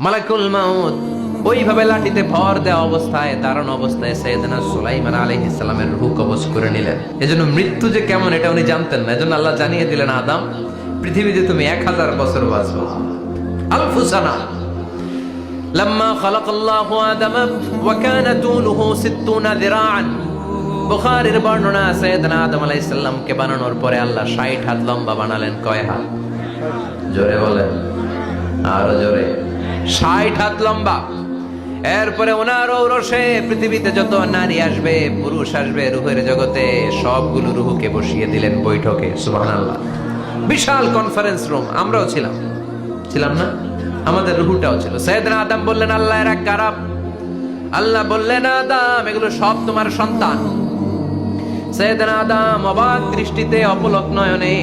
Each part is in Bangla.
মালাকুল মাউত। ওইভাবে লাঠিতে ভর দেওয়া অবস্থায়, দারুণ অবস্থায় সৈয়দনা সুলাইমান আলহ ইসলামের রুহ কবজ করে নিলেন। এজন্য মৃত্যু যে কেমন, এটা উনি জানতেন না। এজন্য আল্লাহ জানিয়ে দিলেন, আদাম, পৃথিবীতে তুমি এক হাজার বছর বাঁচবো। আলফুসানা লম্মা খলক আল্লাহ আদম ওয়াকান তুলুহু সিত্তুনা দিরাআন। বুখারীর বর্ণনা, সৈয়দনা আদম আলাইহিস সালামকে বানানোর পরে আল্লাহ 60 হাত লম্বা বানালেন। কয় হাত? জোরে বলেন। আরও জোরে। 60 হাত লম্বা। এরপরে ওনার ঔরসে পৃথিবীতে যত নারী আসবে, পুরুষ আসবে, রুহের জগতে সবগুলো রুহুকে বসিয়ে দিলেন বৈঠকে, সুবহানাল্লাহ। বিশাল কনফারেন্স রুম আমরাও ছিলাম। ছিলাম না? আমাদের রুহুটাও ছিল। সৈয়দনা আদম বললেন, আল্লাহ এরা কারাপ আল্লাহ বললেন, আদাম, এগুলো সব তোমার সন্তান। সৈয়দনা আদাম অবাক দৃষ্টিতে অপলক নয়নে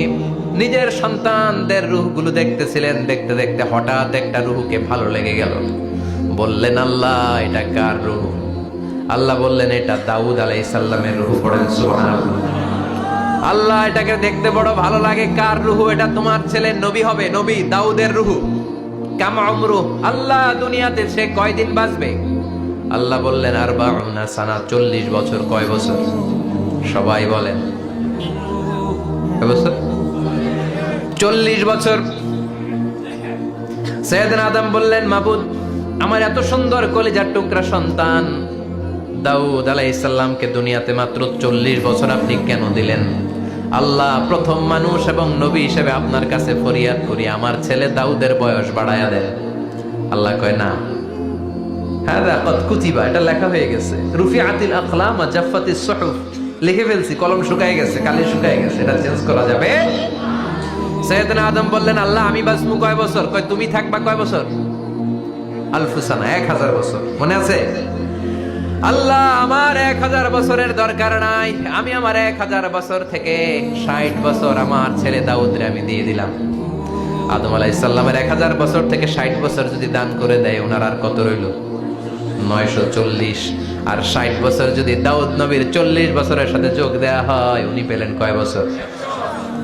নিজের সন্তানদের রুহগুলো দেখতেছিলেন, দেখতে দেখতে হঠাৎ একটা রুহুকে ভালো লেগে গেল। বললেন, আল্লাহ, এটা কার রুহ? আল্লাহ বললেন, এটা দাউদ আলাই সাল্লামের রুহ পড়েন আল্লাহ, এটাকে দেখতে বড় ভালো লাগে, কার রুহু এটা? তোমার ছেলে নবী হবে, নবী, দাউদের রুহু। কামা উমরু আল্লাহ, দুনিয়াতে সে কয়দিন বাঁচবে? আল্লাহ বললেন আর বাউনা সানা, চল্লিশ বছর, কয় বছর? সবাই বলেন বছর? চল্লিশ বছর। সৈয়দনা আদম বললেন, মাবুদ, আমার এত সুন্দর কলিজার টুকরা সন্তান। দাউদ আলাই ইসাল্লামকে দুনিয়াতে মাত্র চল্লিশ বছর আপনি কেন দিলেন? আল্লাহ প্রথম মানুষ এবং নবী হিসেবে আপনার কাছে ফরিয়াদ করি, আমার ছেলে দাউদের বয়স বাড়ায়া দেন। আল্লাহ কয়, না। হ্যাঁ কত কুতিবা, এটা লেখা হয়ে গেছে। রুফি আতিল আকলাম জাফাতি সহুফ, লিখে ফেলছি, কলম শুকায় গেছে, কালি শুকায় গেছে, এটা চেঞ্জ করা যাবে। সৈয়দনা আদম বললেন, আল্লাহ, আমি বাঁচবো কয় বছর? কয়, তুমি থাকবা কয় বছর? আলফুসানা, এক হাজার বছর। মনে আছে? আল্লাহ, আমার এক হাজার বছরের দরকার নাই। আমি আমার এক হাজার বছর থেকে ষাট বছর আমার ছেলে দাউদরে আমি দিয়ে দিলাম। আদম আলাইসাল্লামের এক হাজার বছর থেকে ষাট বছর যদি দান করে দেয়, ওনার আর কত রইল? নয়শো চল্লিশ। আর ষাট বছর যদি দাউদ নবীর চল্লিশ বছরের সাথে যোগ দেয়া হয়, উনি পেলেন কয় বছর?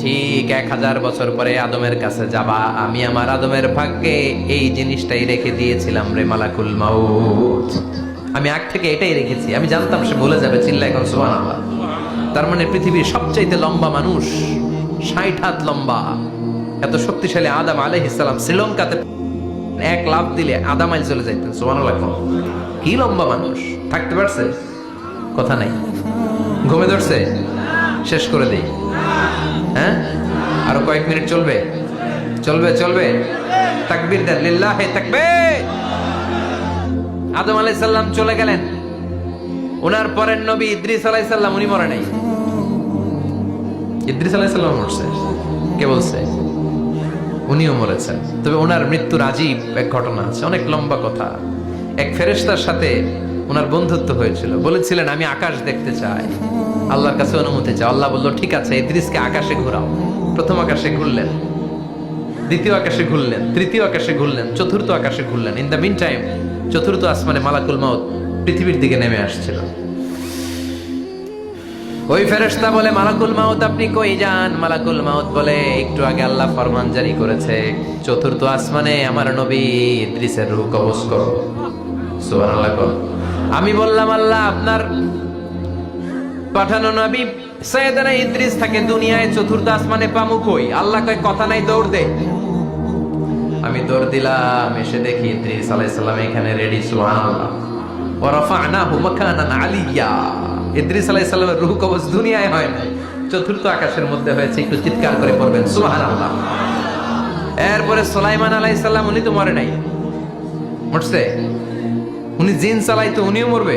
ঠিক এক হাজার বছর পরে আদমের কাছে যাবা। আমি আমার আদমের ভাগ্যে এই জিনিসটাই রেখে দিয়েছিলাম রে মালাকুল মাউত। আমি আগ থেকে এটাই রেখেছি। আমি জানতাম সে ভুলে যাবে চিল্লা এখন সোহান তার মানে পৃথিবীর সবচাইতে লম্বা মানুষ, ষাট হাত লম্বা, এত শক্তিশালী আদাম আলহ ইসলাম শ্রীলঙ্কাতে এক লাভ দিলে আধা মাইল চলে যাইতেন সোহান কি লম্বা মানুষ, থাকতে পারছে? কথা নাই। ঘুমে ধরছে? শেষ করে দেই। হ্যাঁ? আরও কয়েক মিনিট চলবে। চলবে চলবে। তাকবীর দেন। লিল্লাহে তাকবে আদম আলাইহিস সালাম চলে গেলেন। ওনার পরের নবী ইদ্রিস আলাইসাল্লাম উনি মরে নাই। ইদ্রিস আলাইসাল্লাম মরছে। কে বলছে? উনিও মরেছেন তবে ওনার মৃত্যুর আজীব এক ঘটনা আছে। অনেক লম্বা কথা। এক ফেরেশতার সাথে ওনার বন্ধুত্ব হয়েছিল। বলেছিলেন, আমি আকাশ দেখতে চাই। আল্লাহর কাছে অনুমতি চাই আল্লাহ বলল, ঠিক আছে ইদ্রিসকে আকাশে ঘোরাও। প্রথম আকাশে ঘুরলেন, দ্বিতীয় আকাশে ঘুরলেন, তৃতীয় আকাশে ঘুরলেন, চতুর্থ আকাশে ঘুরলেন। ইন দ্য মিন টাইম চতুর্থ আসমানে মালাকুল মাউত পৃথিবীর দিকে নেমে আসছিল। ওই ফেরেশতা বলে, মালাকুল মাউত, আপনি কই যান? মালাকুল মাউত বলে, একটু আগে আল্লাহ ফরমান জারি করেছে, চতুর্থ আসমানে আমার নবী ইদ্রিসের রূহ কবজ করো। সুবহানাল্লাহ আমি বললাম, আল্লাহ, আপনার পাঠানো নবী সৈয়দনা ইদ্রিস থাকে দুনিয়ায়, চতুর্থ আসমানে পামুক কই আল্লাহ কয়, কথা নাই, দৌড় দে। আমি দৌড় দিলাম, এসে দেখি ইদ্রিস আলাইহিস সালাম এখানে রেডি সুবহানাল্লাহ। ওয়া রাফা'নাহু মাকানান আলিয়্যা ইদ্রিস আলাইহিস সালামের রূহ কবজ দুনিয়ায় হয় নাই। চতুর্থ আকাশের মধ্যে হয়েছে, একটু চিৎকার করে পড়বেন, সুবহানাল্লাহ। এরপরে সুলাইমান আলাইহিস সালাম, উনি তো মরে নাই। মরছে? উনি জিন চালাইতো, উনিও মরবে?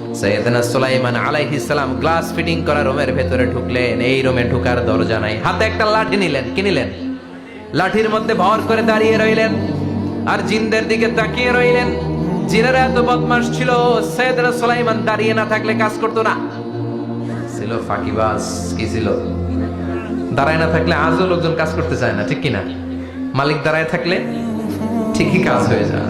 সৈয়দনা সুলাইমান গ্লাস ফিটিং করা রুমের ভেতরে ঢুকলেন। এই রুমে ঢুকার দরজা নাই। হাতে একটা লাঠি নিলেন। লাঠির মধ্যে ভর করে দাঁড়িয়ে রইলেন আর জিনদের দিকে তাকিয়ে রইলেন। জিনেরা এত বদমাস ছিল, সৈয়দনা সুলাইমান দাঁড়িয়ে না থাকলে কাজ করতো না। ছিল কি ছিল? দাঁড়ায় না থাকলে আজও লোকজন কাজ করতে চায় না, ঠিক কিনা? মালিক দাঁড়ায় থাকলে ঠিকই কাজ হয়ে যায়।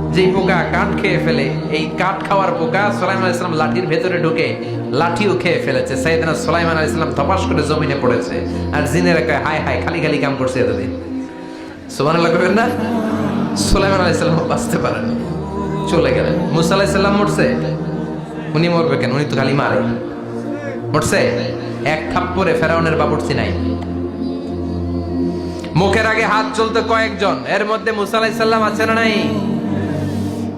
যেই পোকা কাঠ খেয়ে ফেলে, এই কাঠ খাওয়ার পোকা সোলাইমান ইসলাম লাঠির ভেতরে ঢুকে লাঠিও খেয়ে ফেলেছে। সাইদিনা সোলাইমান ইসলাম ধপাস করে জমিনে পড়েছে আর জিনেরা কয় হায় হায় খালি খালি কাম করছে এতদিন। সোমান আল্লাহ করবেন না? সোলাইমান আলাইসাল্লাম বাঁচতে পারেন। চলে গেলেন। মুসা আলাইসাল্লাম মরছে? উনি মরবে কেন? উনি তো খালি মারে। মরছে? এক থাপ্পরে ফেরাউনের বাবুর্চি নাই। মুখের আগে হাত চলতে কয়েকজন। এর মধ্যে মুসা আলাইসাল্লাম আছে না নাই?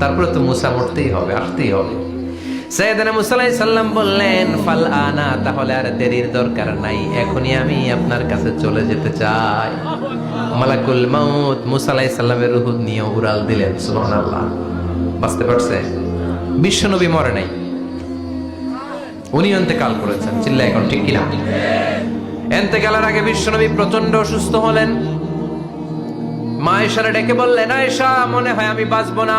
তারপরে তো মুসা মরতেই হবে, আসতেই হবে। সৈয়দনা মুসা আলাইহিস সালাম বললেন, ফাল আনা, তাহলে আর দেরির দরকার নাই, এখনই আমি আপনার কাছে চলে যেতে চাই। মালাকুল মাউত মুসা আলাইহিস সালামের নিয়ে উড়াল দিলেন, সুবহানাল্লাহ। বুঝতে পারছে? বিশ্বনবী মরে নাই। উনি অন্তেকাল করেছেন চিল্লা এখন ঠিক কিনা? এন্তেকালের আগে বিশ্বনবী প্রচণ্ড অসুস্থ হলেন। মা এসারে ডেকে বললেন, আয়েশা, মনে হয় আমি বাঁচবো না।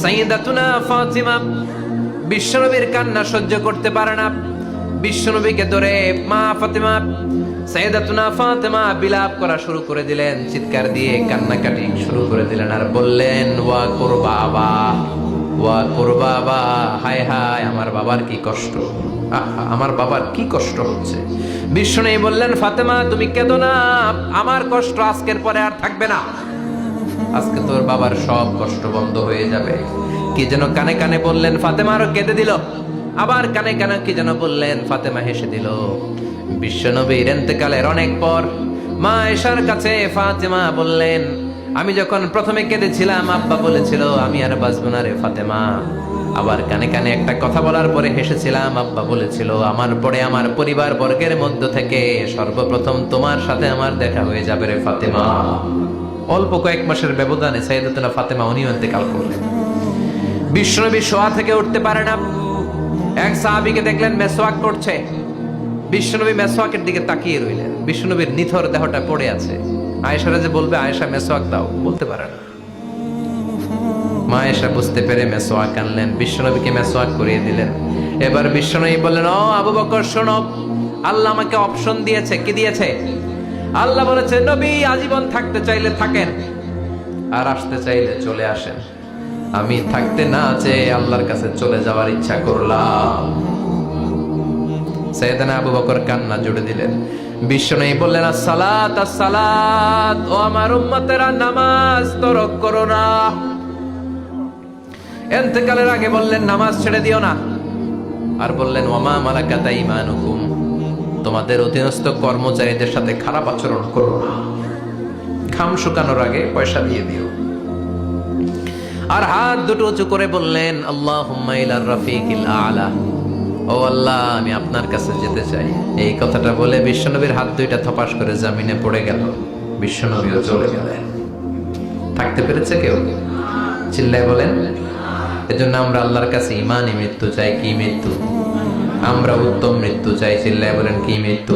সাইয়েদাতুনা ফাতিমা বিশ্বনবীর কান্না সহ্য করতে পারে না। বিশ্বনবীকে ধরে মা ফাতিমা সাইয়েদাতুনা ফাতিমা বিলাপ করা শুরু করে দিলেন চিৎকার দিয়ে কান্নাকাটি শুরু করে দিলেন আর বললেন ওয়া করবা আবা ওয়া করবা বা হায় হায় আমার বাবার কি কষ্ট আহা, আমার বাবার কি কষ্ট হচ্ছে? বিশ্ব নেই বললেন ফাতেমা তুমি কেঁদো না আমার কষ্ট আজকের পরে আর থাকবে না। আজকে তোর বাবার সব কষ্ট বন্ধ হয়ে যাবে। কি যেন কানে কানে বললেন ফাতেমা আরও কেঁদে দিল। আবার কানে কানে কি যেন বললেন ফাতেমা হেসে দিল। বিশ্বনবীর এতেকালের অনেক পর মা এশার কাছে ফাতেমা বললেন, আমি যখন প্রথমে কেঁদেছিলাম, আব্বা বলেছিল, আমি আর বাঁচবো না রে ফাতেমা। আবার কানে কানে একটা কথা বলার পরে হেসেছিলাম, আব্বা বলেছিল, আমার পরে আমার পরিবার বর্গের মধ্য থেকে সর্বপ্রথম তোমার সাথে আমার দেখা হয়ে যাবে রে ফাতেমা। অল্প কয়েক মাসের ব্যবধানে সাইদাতুনা ফাতেমা উনিও ইন্তেকাল করলেন। বিশ্বনবী শোয়া থেকে উঠতে পারে না। এক সাহাবীকে দেখলেন মেসওয়াক করছে। বিশ্বনবী মেসওয়াকের দিকে তাকিয়ে রইলেন। বিশ্বনবীর নিথর দেহটা পড়ে আছে। আয়েশারা যে বলবে, আয়েশা, মেসওয়াক দাও, বলতে পারে না। মা এসা বুঝতে পেরে মেসোয়াক আনলেন। বিশ্বনবীকে মেসোয়াক করিয়ে দিলেন। এবার বিশ্বনবী বললেন, ও আবু বকর, শোনো। আল্লাহ আমাকে অপশন দিয়েছে। কি দিয়েছে? আল্লাহ বলেছে, নবী আজীবন থাকতে চাইলে থাকেন আর আসতে চাইলে চলে আসেন। আমি থাকতে না চেয়ে আল্লাহর কাছে চলে যাওয়ার ইচ্ছা করলাম। সৈয়দানা আবু বকর কান্না জুড়ে দিলেন। বিশ্বনবী বললেন, আসসালাত আসসালাত, ও আমার উম্মতেরা, নামাজ তরক করো না। এন্তেকালের আগে বললেন, নামাজ ছেড়ে দিও না। আর বললেন ওমা মালাকাতা ইমানুকুম? তোমাদের অধীনস্থ কর্মচারীদের সাথে খারাপ আচরণ করো না। খাম শুকানোর আগে পয়সা দিয়ে দিও। আর হাত দুটো উঁচু করে বললেন আল্লাহ রফিকিল আলা। ও আল্লাহ, আমি আপনার কাছে যেতে চাই। এই কথাটা বলে বিশ্বনবীর হাত দুইটা থপাস করে জামিনে পড়ে গেল। বিশ্বনবীও চলে গেলেন। থাকতে পেরেছে কেউ? চিল্লায় বলেন, এজন্য আমরা আল্লাহর কাছে ইমানই মৃত্যু চাই। কি মৃত্যু? আমরা উত্তম মৃত্যু চাই চিল্লায় বলেন কি মৃত্যু?